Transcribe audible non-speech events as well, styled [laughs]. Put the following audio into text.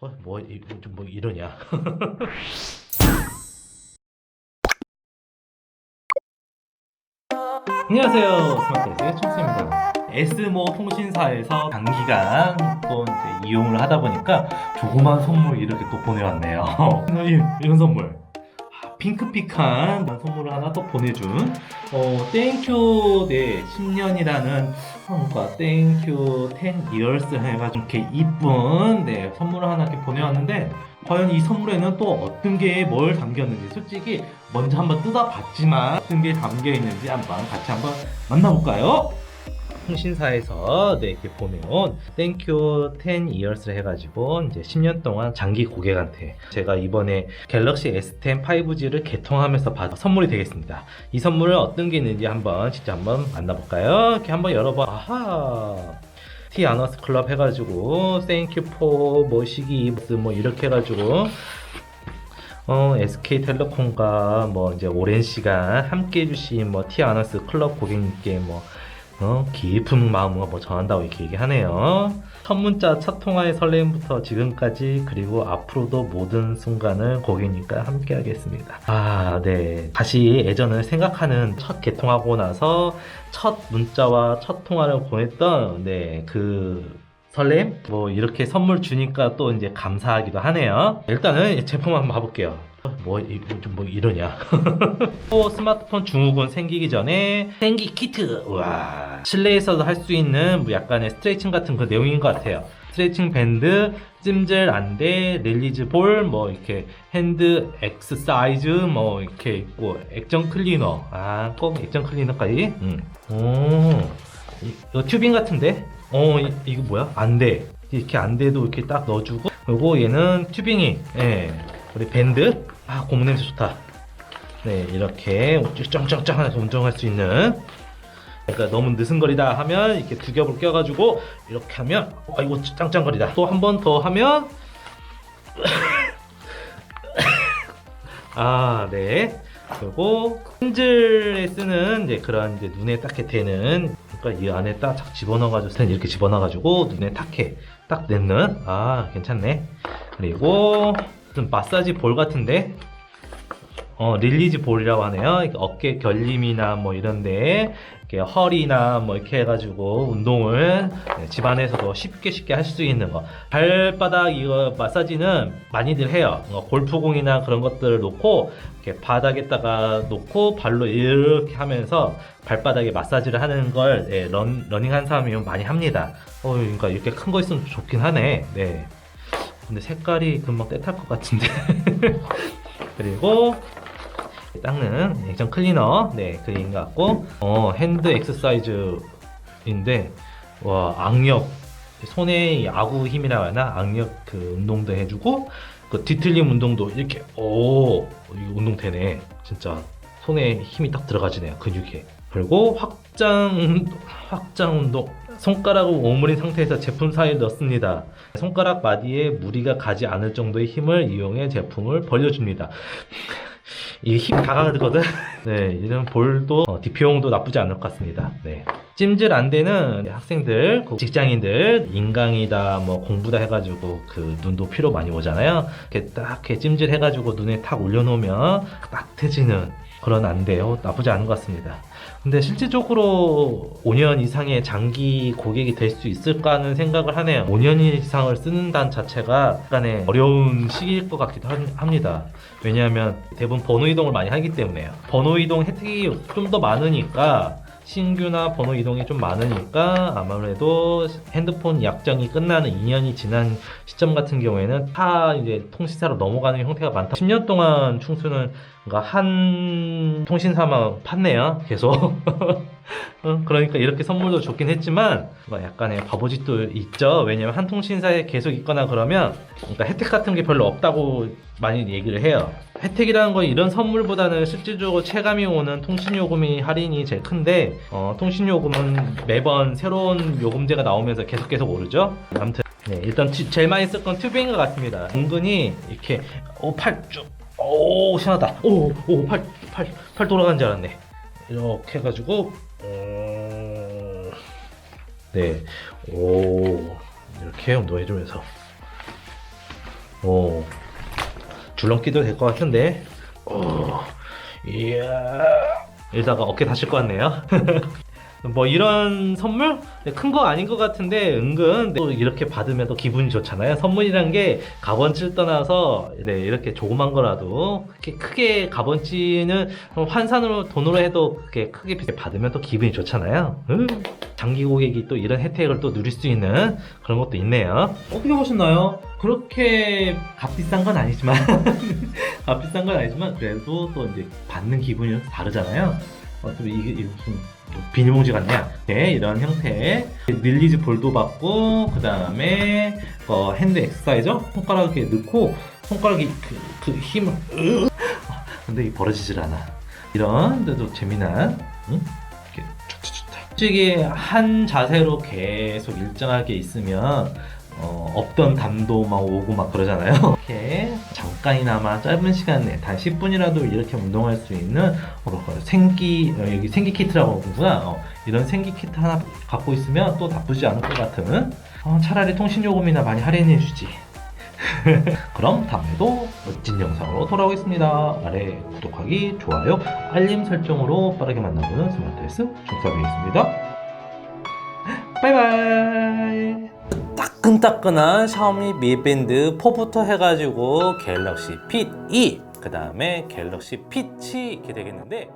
어, 뭐, 이- 좀뭐 이러냐. [laughs] 안녕하세요. 스마트에스의 총수입니다. S모 통신사에서 단기간 또 이용을 하다 보니까 조그만 선물 이렇게 또 보내왔네요. [laughs] 이- 이런 선물. 아, 핑크픽한 선물을 하나 또 보내준 어, 땡큐 네 10년이라는 뭔가 땡큐 10 years 해가지고 이렇게 이쁜 네 선물을 하나 이렇게 보내왔는데 과연 이 선물에는 또 어떤 게 뭘 담겼는지 솔직히 먼저 한번 뜯어봤지만 어떤 게 담겨 있는지 한번 같이 한번 만나볼까요? 통신사에서 네, 이렇게 보내온 땡큐 10 years를 해가지고 이제 10년 동안 장기 고객한테 제가 이번에 갤럭시 S10 5G를 개통하면서 받은 선물이 되겠습니다. 이 선물은 어떤 게 있는지 한번 진짜 한번 만나볼까요? 이렇게 한번 열어봐. 아하. T 아너스 클럽 해가지고 땡큐 포뭐 시기 뭐 이렇게 해가지고 어, SK텔레콤과 뭐 이제 오랜 시간 함께 해주신 뭐 T 아너스 클럽 고객님께 뭐 어, 깊은 마음을 뭐 전한다고 이렇게 얘기하네요. 첫 문자, 첫 통화의 설렘부터 지금까지 그리고 앞으로도 모든 순간을 고객님과 함께 하겠습니다. 아, 네. 다시 예전을 생각하는 첫 개통하고 나서 첫 문자와 첫 통화를 보냈던 네, 그 설렘? 뭐 이렇게 선물 주니까 또 이제 감사하기도 하네요. 일단은 제품 한번 봐볼게요. 뭐, 이- 좀뭐 이러냐. [laughs] 또 스마트폰 증후군 생기기 전에 생기 키트. 와 실내에서도 할 수 있는 뭐 약간의 스트레칭 같은 그 내용인 것 같아요. 스트레칭 밴드, 찜질 안대, 릴리즈 볼, 뭐 이렇게 핸드 엑스사이즈 뭐 이렇게 있고 액정 클리너. 아, 꼭 액정 클리너까지. 음. 오, 이- 이거 튜빙 같은데? 어, 이, 이거 뭐야? 안대. 이렇게 안대도 이렇게 딱 넣어주고. 그리고 얘는 튜빙이, 예. 우리 밴드. 아, 고무 냄새 좋다. 네, 이렇게 쩡쩡쩡 하면서 운동할 수 있는. 그러니까 너무 느슨거리다 하면 이렇게 두 겹을 껴가지고 이렇게 하면 아이고 짱짱거리다. 또 한 번 더 하면 [laughs] 아, 네. 그리고 펜즐에 쓰는 이제 그런 이제 눈에 딱게 되는 그러니까 이 안에 딱 집어넣어가지고 이렇게 집어넣어가지고 눈에 탁해 딱 넣는 아 괜찮네. 그리고 무슨 마사지 볼 같은데 어 릴리즈 볼이라고 하네요. 어깨 결림이나 뭐 이런데 이렇게 허리나 뭐 이렇게 해가지고 운동을 네, 집안에서도 쉽게 쉽게 할 수 있는 거. 발바닥 이거 마사지는 많이들 해요. 어, 골프공이나 그런 것들을 놓고 이렇게 바닥에다가 놓고 발로 이렇게 하면서 발바닥에 마사지를 하는 걸 예, 런, 러닝한 사람이면 많이 합니다. 어, 그러니까 이렇게 큰 거 있으면 좋긴 하네. 네. 근데 색깔이 금방 떼탈 것 같은데. [laughs] 그리고 닦는 액정 클리너 네 그린 것 같고. 어 핸드 엑서사이즈인데 와 악력. 이 아구 힘이라고 하나? 악력 그 운동도 해주고 그 뒤틀림 운동도 이렇게 오 이거 운동 되네. 진짜. 손에 힘이 딱 들어가지네요 근육에. 그리고 확장 운- 확장 운동 손가락을 오므린 상태에서 제품 사이에 넣습니다. 손가락 마디에 무리가 가지 않을 정도의 힘을 이용해 제품을 벌려줍니다. 이게 힘 다가가거든. [laughs] 네, 이런 볼도 어, DP용도 나쁘지 않을 것 같습니다. 네. 찜질 안대는 학생들, 그 직장인들, 인강이다, 뭐 공부다 해가지고 그 눈도 피로 많이 오잖아요. 이렇게 딱 이렇게 찜질 해가지고 눈에 탁 올려놓으면 따뜻해지는 그런 안대요. 나쁘지 않은 것 같습니다. 근데 실질적으로 5년 이상의 장기 고객이 될 수 있을까 하는 생각을 하네요. 5년 이상을 쓰는다는 자체가 약간의 어려운 시기일 것 같기도 한- 합니다. 왜냐하면 대부분 번호 이동을 많이 하기 때문에요. 번호 이동 혜택이 좀 더 많으니까 신규나 번호 이동이 좀 많으니까 아무래도 핸드폰 약정이 끝나는 2년이 지난 시점 같은 경우에는 타 이제 통신사로 넘어가는 형태가 많다. 10년 동안 충수는 그러니까 한 통신사만 팠네요. 계속. [laughs] 어, 그러니까 이렇게 선물도 좋긴 했지만 뭐 약간의 바보짓도 있죠. 왜냐면 한 통신사에 계속 있거나 그러면 그러니까 혜택 같은 게 별로 없다고 많이 얘기를 해요. 혜택이라는 건 이런 선물보다는 실질적으로 체감이 오는 통신요금이 할인이 제일 큰데 어, 통신요금은 매번 새로운 요금제가 나오면서 계속 계속 오르죠. 아무튼 네, 일단 튜- 제일 많이 쓸 건 튜브인 것 같습니다. 은근히 이렇게 오팔 쭉, 오 시원하다. 오오팔팔팔 팔 돌아가는 줄 알았네. 이렇게 해가지고 어, 네, 오 이렇게 운동해주면서 오, 줄넘기도 될 것 같은데. 오, 이야. 이러다가 어깨 다칠 것 같네요. [laughs] 뭐 이런 선물 큰 거 아닌 것 같은데 은근 또 이렇게 받으면 또 기분이 좋잖아요. 선물이란 게 값어치를 떠나서 네, 이렇게 조그만 거라도 그렇게 크게 값어치는 환산으로 돈으로 해도 그렇게 크게 받으면 또 기분이 좋잖아요. 음, 장기 고객이 또 이런 혜택을 또 누릴 수 있는 그런 것도 있네요. 어떻게 보셨나요? 그렇게 값비싼 건 아니지만 [laughs] 값비싼 건 아니지만 그래도 또 이제 받는 기분이 다르잖아요. 어차피 이게, 이게 무슨 비닐봉지 같냐? 네, 이런 형태의 릴리즈 볼도 받고 그 다음에 어, 핸드 엑서사이저 손가락 이렇게 넣고 손가락이 그, 그 힘을 으- 근데 이 벌어지질 않아. 이런 데도 재미난 응? 솔직히 한 자세로 계속 일정하게 있으면 어, 없던 담도 막 오고 막 그러잖아요. [laughs] 이렇게 잠깐이나마 짧은 시간 내에 단 10분이라도 이렇게 운동할 수 있는 어, 생기 어, 여기 생기 키트라고 하구나. 어, 이런 생기 키트 하나 갖고 있으면 또 나쁘지 않을 것 같은. 어, 차라리 통신 요금이나 많이 할인해 주지. [laughs] 그럼 다음에도 멋진 영상으로 돌아오겠습니다. 아래 구독하기, 좋아요, 알림 설정으로 빠르게 만나보는 스마트S 정사병이었습니다. 바이바이. 따끈따끈한 샤오미 Mi 밴드 4부터 해가지고 갤럭시 핏 2, 그 다음에 갤럭시 핏이 이렇게 되겠는데